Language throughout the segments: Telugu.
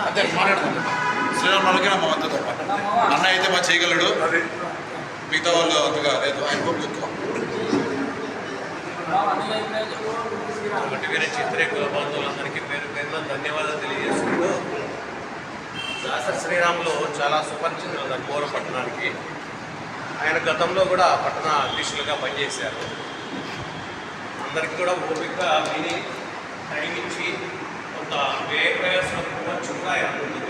మాట్లాడుకుంటాం శ్రీరామ్ నమ్మకం మా అంత తప్ప. అన్న అయితే మా చేయగలడు. అది. మిగతా వాళ్ళు అంతగా లేదు. ఆయన కూడా ఎక్కువ. ఒకటి వేరే చిత్రేకుల బంధువులందరికీ పేరు పేరున ధన్యవాదాలు తెలియజేసుకుంటూ దాసరి శ్రీరాములు చాలా సుపరిచితులు ధర్మవర పట్టణానికి ఆయన గతంలో కూడా పట్టణ అధ్యక్షులుగా పనిచేశారు. అందరికీ కూడా ఓపిక విని టైం ఇచ్చి 나 왜 그러였어? 중간에 안 보고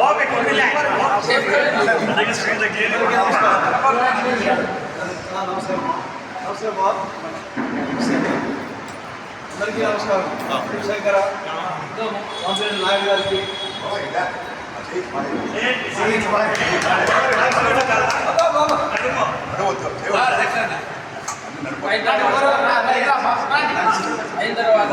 ఓపిక ఉండిలే. అలాగే స్క్రీన్ దగ్గర నమస్కారం నమస్కారం బాబు అందరికీ నమస్కారం శంకర వంశీ నాయుడు గారికి అయిన తర్వాత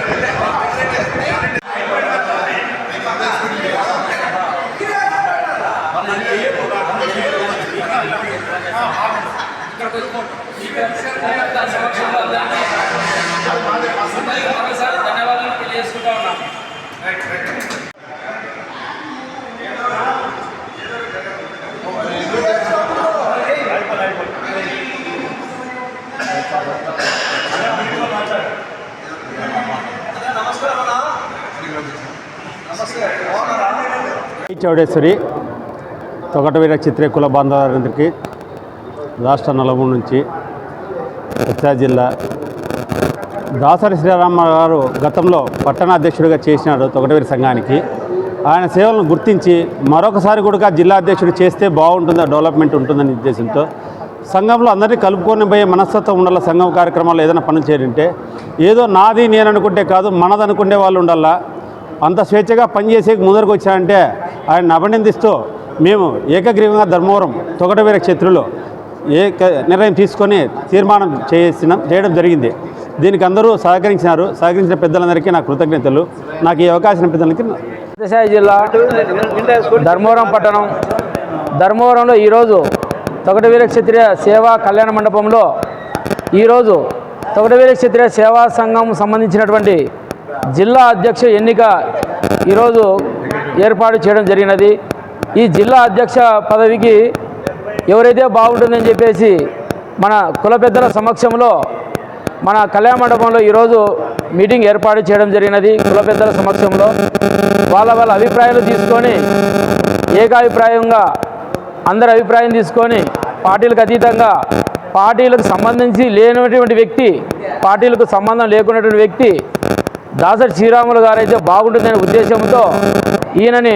చౌడేశ్వరి తొగటవీర చిత్రే కుల బాంధవులందరికీ రాష్ట్ర నలుగురు నుంచి కృష్ణా జిల్లా. దాసరి శ్రీరామ గారు గతంలో పట్టణాధ్యక్షుడిగా చేసినాడు తొగటవీర సంఘానికి. ఆయన సేవలను గుర్తించి మరొకసారి కూడా జిల్లా అధ్యక్షుడు చేస్తే బాగుంటుందా డెవలప్మెంట్ ఉంటుందనే ఉద్దేశంతో సంఘంలో అందరినీ కలుపుకొని పోయే మనస్తత్వం ఉండాల సంఘం కార్యక్రమాల్లో ఏదైనా పనులు చేయాలంటే? ఏదో నాది నేను అనుకుంటే కాదు మనది అనుకునే వాళ్ళు ఉండాలా? అంత స్వేచ్ఛగా పనిచేసే ముందరకు వచ్చారంటే ఆయన అభినందిస్తూ మేము ఏకగ్రీవంగా ధర్మవరం తొగటవీర క్షేత్రంలో ఏక నిర్ణయం తీసుకొని తీర్మానం చేసిన చేయడం జరిగింది. దీనికి అందరూ సహకరించినారు. సహకరించిన పెద్దలందరికీ నా కృతజ్ఞతలు. నాకు ఈ అవకాశం పెద్దలకి సత్యసాయి జిల్లా ధర్మవరం పట్టణం. ధర్మవరంలో ఈరోజు తొగటవీర క్షత్రియ సేవా కళ్యాణ మండపంలో ఈరోజు తొగటవీర క్షత్రియ సేవా సంఘం సంబంధించినటువంటి జిల్లా అధ్యక్ష ఎన్నిక ఈరోజు ఏర్పాటు చేయడం జరిగినది. ఈ జిల్లా అధ్యక్ష పదవికి ఎవరైతే బాగుంటుందని చెప్పేసి మన కుల పెద్దల సమక్షంలో మన కళ్యాణ మండపంలో ఈరోజు మీటింగ్ ఏర్పాటు చేయడం జరిగినది కుల పెద్దల సమక్షంలో. వాళ్ళ వాళ్ళ అభిప్రాయాలు తీసుకొని ఏకాభిప్రాయంగా అందరి అభిప్రాయం తీసుకొని పార్టీలకు అతీతంగా పార్టీలకు సంబంధించి లేనటువంటి వ్యక్తి పార్టీలకు సంబంధం లేకున్నటువంటి వ్యక్తి దాసరి శ్రీరాములు గారైతే బాగుంటుందనే ఉద్దేశంతో ఈయనని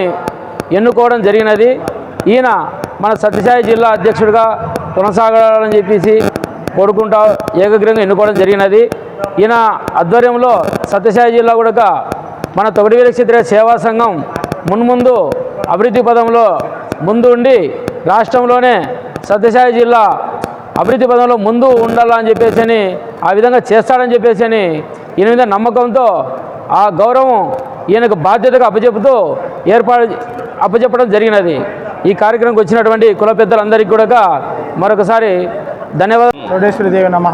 ఎన్నుకోవడం జరిగినది. ఈయన మన సత్యసాయి జిల్లా అధ్యక్షుడిగా కొనసాగాలని చెప్పేసి కోరుకుంటా ఏకగ్రీవంగా ఎన్నుకోవడం జరిగినది. ఈయన ఆధ్వర్యంలో సత్యసాయి జిల్లా కూడా మన తొగటివీర క్షత్రియ సేవా సంఘం మున్ముందు అభివృద్ధి పదంలో ముందు ఉండి రాష్ట్రంలోనే సత్యసాయి జిల్లా అభివృద్ధి పదంలో ముందు ఉండాలని చెప్పేసి అని ఆ విధంగా చేస్తాడని చెప్పేసి అని ఈయన మీద నమ్మకంతో ఆ గౌరవం ఈయనకు బాధ్యతగా అప్పచెపుతూ ఏర్పాటు అప్పచెప్పడం జరిగినది. ఈ కార్యక్రమంకి వచ్చినటువంటి కుల పెద్దలందరికీ కూడా మరొకసారి ధన్యవాదాలు దేవి నమ.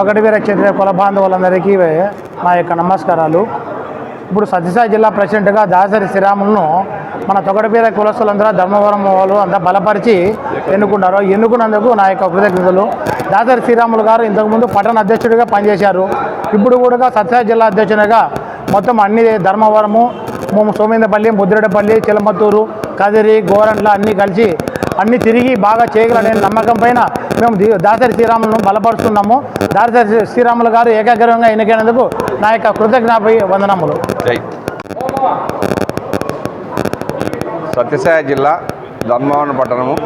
ఒకటి క్షేత్ర కుల బాంధవులందరికీ నా యొక్క నమస్కారాలు. ఇప్పుడు సత్యసాయి జిల్లా ప్రెసిడెంట్గా దాసరి శ్రీరాములను మన తొగడపేర కులస్తులందరూ ధర్మవరం వాళ్ళు అంతా బలపరిచి ఎన్నుకున్నారు ఎన్నుకున్నందుకు నా యొక్క కృతజ్ఞతలు. దాసరి శ్రీరాములు గారు ఇంతకుముందు పట్టణ అధ్యక్షుడిగా పనిచేశారు. ఇప్పుడు కూడా సత్యసాయి జిల్లా అధ్యక్షునిగా మొత్తం అన్ని ధర్మవరము మేము సోమేందపల్లి ముద్రడపల్లి చిలమత్తూరు కదిరి గోరంట్ల అన్నీ కలిసి అన్ని తిరిగి బాగా చేయగలనే నమ్మకం పైన మేము దాసరి శ్రీరాములను బలపరుస్తున్నాము. దాసరి శ్రీరాములు గారు ఏకాగ్రహంగా ఎన్నికైనందుకు నా యొక్క కృతజ్ఞాపి వందనములు. జై. సత్యసాయి జిల్లా ధర్మవరం పట్టణము.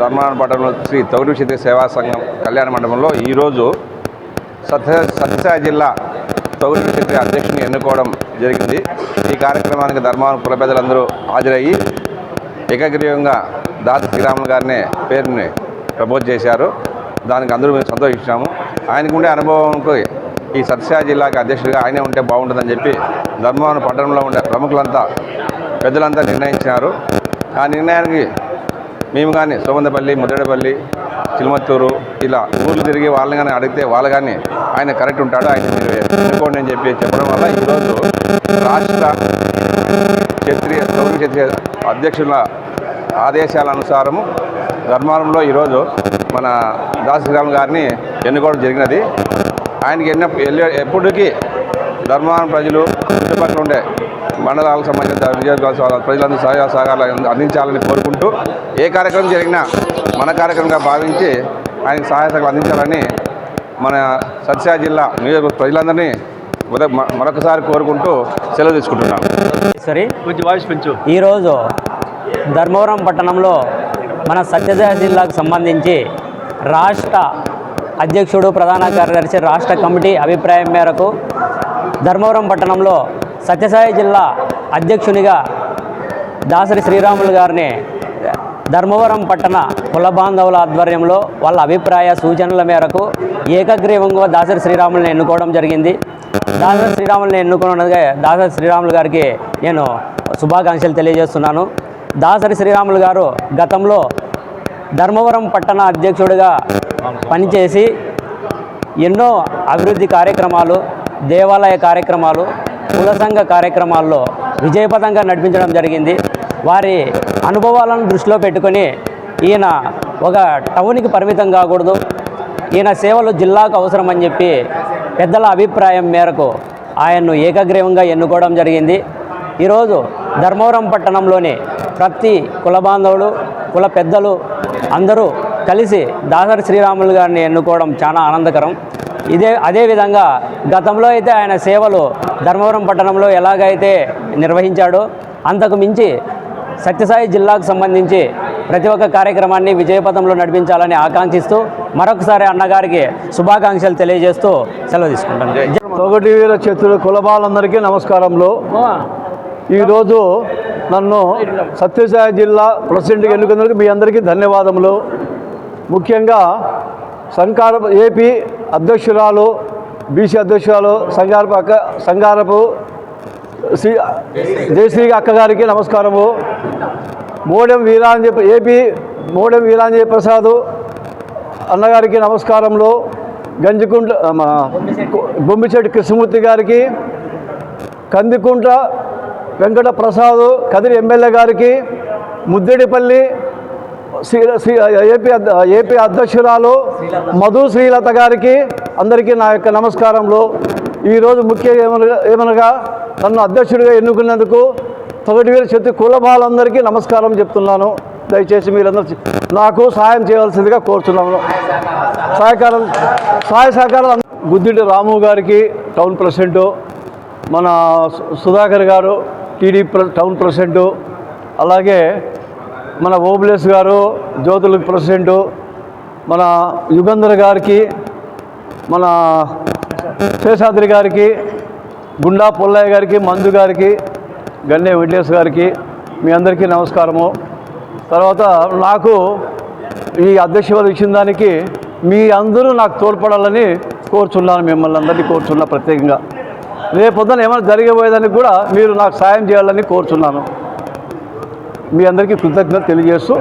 ధర్మవరం పట్టణంలో శ్రీ తౌరి క్షత్రియ సేవా సంఘం కళ్యాణ మండపంలో ఈరోజు సత్య సత్యసాయి జిల్లా తౌరి సెక్రటరీ అధ్యక్షుని ఎన్నుకోవడం జరిగింది. ఈ కార్యక్రమానికి ధర్మాన కుల పెద్దలందరూ హాజరయ్యి ఏకగ్రీవంగా దాసరి శ్రీరాములు గారినే పేరుని ప్రపోజ్ చేశారు. దానికి అందరూ మేము సంతోషించాము ఆయనకు ఉండే అనుభవంకి ఈ సత్యసాయి జిల్లాకి అధ్యక్షుడిగా ఆయనే ఉంటే బాగుంటుందని చెప్పి ధర్మవరం పట్టణంలో ఉండే ప్రముఖులంతా పెద్దలంతా నిర్ణయించినారు ఆ నిర్ణయానికి మేము కానీ సోమందపల్లి ముద్దడపల్లి చిలుమత్తూరు ఇలా ఊర్లు తిరిగి వాళ్ళని కానీ అడిగితే వాళ్ళు కానీ ఆయన కరెక్ట్ ఉంటాడు ఆయన ఎన్నుకోండి అని చెప్పి చెప్పడం వల్ల ఈరోజు రాష్ట్ర క్షత్రియ సౌర క్షత్రియ అధ్యక్షుల ఆదేశాల అనుసారము ధర్మారంలో ఈరోజు మన దాసరామ్ గారిని ఎన్నుకోవడం జరిగినది. ఆయనకి ఎన్న ఎప్పటికీ ధర్మారం ప్రజలు చుట్టుపక్కల ఉండే మండలాలకు సంబంధించిన నియోజకవర్గాల ప్రజలందరూ సహాయ సహకారాలు అందించాలని కోరుకుంటూ ఏ కార్యక్రమం జరిగినా మన కార్యక్రమంగా భావించి ఆయనకు సహాయ సహకారాలు అందించాలని మన సత్యసాయి జిల్లా నియోజకవర్గ ప్రజలందరినీ మరొకసారి కోరుకుంటూ సెలవు తీసుకుంటున్నాను. సరే. ఈరోజు ధర్మవరం పట్టణంలో మన సత్యసాయి జిల్లాకు సంబంధించి రాష్ట్ర అధ్యక్షుడు ప్రధాన కార్యదర్శి రాష్ట్ర కమిటీ అభిప్రాయం మేరకు ధర్మవరం పట్టణంలో సత్యసాయి జిల్లా అధ్యక్షునిగా దాసరి శ్రీరాములు గారిని ధర్మవరం పట్టణ కుల బాంధవుల ఆధ్వర్యంలో వాళ్ళ అభిప్రాయ సూచనల మేరకు ఏకగ్రీవంగా దాసరి శ్రీరాములను ఎన్నుకోవడం జరిగింది. దాసరి శ్రీరాములను ఎన్నుకున్నదిగా దాసరి శ్రీరాములు గారికి నేను శుభాకాంక్షలు తెలియజేస్తున్నాను. దాసరి శ్రీరాములు గారు గతంలో ధర్మవరం పట్టణ అధ్యక్షుడిగా పనిచేసి ఎన్నో అభివృద్ధి కార్యక్రమాలు దేవాలయ కార్యక్రమాలు కుల సంఘ కార్యక్రమాల్లో విజయపథంగా నడిపించడం జరిగింది. వారి అనుభవాలను దృష్టిలో పెట్టుకొని ఈయన ఒక టౌన్కి పరిమితం కాకూడదు. ఈయన సేవలు జిల్లాకు అవసరమని చెప్పి పెద్దల అభిప్రాయం మేరకు ఆయన్ను ఏకగ్రీవంగా ఎన్నుకోవడం జరిగింది. ఈరోజు ధర్మవరం పట్టణంలోని ప్రతి కుల బాంధవులు కుల పెద్దలు అందరూ కలిసి దాసరి శ్రీరాములు గారిని ఎన్నుకోవడం చాలా ఆనందకరం. ఇదే అదేవిధంగా గతంలో అయితే ఆయన సేవలు ధర్మవరం పట్టణంలో ఎలాగైతే నిర్వహించాడో అంతకు మించి సత్యసాయి జిల్లాకు సంబంధించి ప్రతి ఒక్క కార్యక్రమాన్ని విజయపథంలో నడిపించాలని ఆకాంక్షిస్తూ మరొకసారి అన్నగారికి శుభాకాంక్షలు తెలియజేస్తూ సెలవు తీసుకుంటాను. జై- చతురు కులబాలందరికీ నమస్కారములు. ఈరోజు నన్ను సత్యసాయి జిల్లా ప్రెసిడెంట్గా ఎన్నుకున్నందుకు మీ అందరికీ ధన్యవాదములు. ముఖ్యంగా సంకార ఏపీ అధ్యక్షురాలు బీసీ అధ్యక్షురాలు సంగారపు సంగారపు శ్రీ జయశ్రీ అక్కగారికి నమస్కారము. మోడెం వీరాంజ ఏపీ మోడెం వీరాంజయ ప్రసాద్ అన్నగారికి నమస్కారంలో గంజికుంట మన కృష్ణమూర్తి గారికి కందికుంట వెంకట ప్రసాద్ కదిరి ఎమ్మెల్యే గారికి ముద్దెడిపల్లి శ్రీ శ్రీ ఏపీ అధ్య- ఏపీ అధ్యక్షురాలు మధు శ్రీలత గారికి అందరికీ నా యొక్క నమస్కారంలో ఈరోజు ముఖ్య ఏమనగా ఏమనగా నన్ను అధ్యక్షుడిగా ఎన్నుకున్నందుకు తొగటి వీరు చెత్తి కులభాలందరికీ నమస్కారం చెప్తున్నాను. దయచేసి మీరందరూ నాకు సహాయం చేయవలసిందిగా కోరుతున్నాను సహకారం సహాయ సహకారం గుద్దిడి రాము గారికి టౌన్ ప్రెసిడెంట్ మన సుధాకర్ గారు టీడీ ప్ర- టౌన్ ప్రెసిడెంట్ అలాగే మన ఓబులేస్ గారు జ్యోతుల ప్రెసిడెంట్ మన యుగంధర్ గారికి మన శేషాద్రి గారికి గుండా పుల్లయ్య గారికి మంజు గారికి గన్నే వెంకటేష్ గారికి మీ అందరికీ నమస్కారము. తర్వాత నాకు ఈ అధ్యక్ష పదవి ఇచ్చిన దానికి మీ అందరూ నాకు తోడ్పడాలని కోరుచున్నాను మిమ్మల్ని అందరినీ కోరుచున్నా ప్రత్యేకంగా. రేపొద్దున ఏమైనా జరిగిపోయేదానికి కూడా మీరు నాకు సాయం చేయాలని కోరుచున్నాను. మీ అందరికీ కృతజ్ఞత తెలియజేస్తూ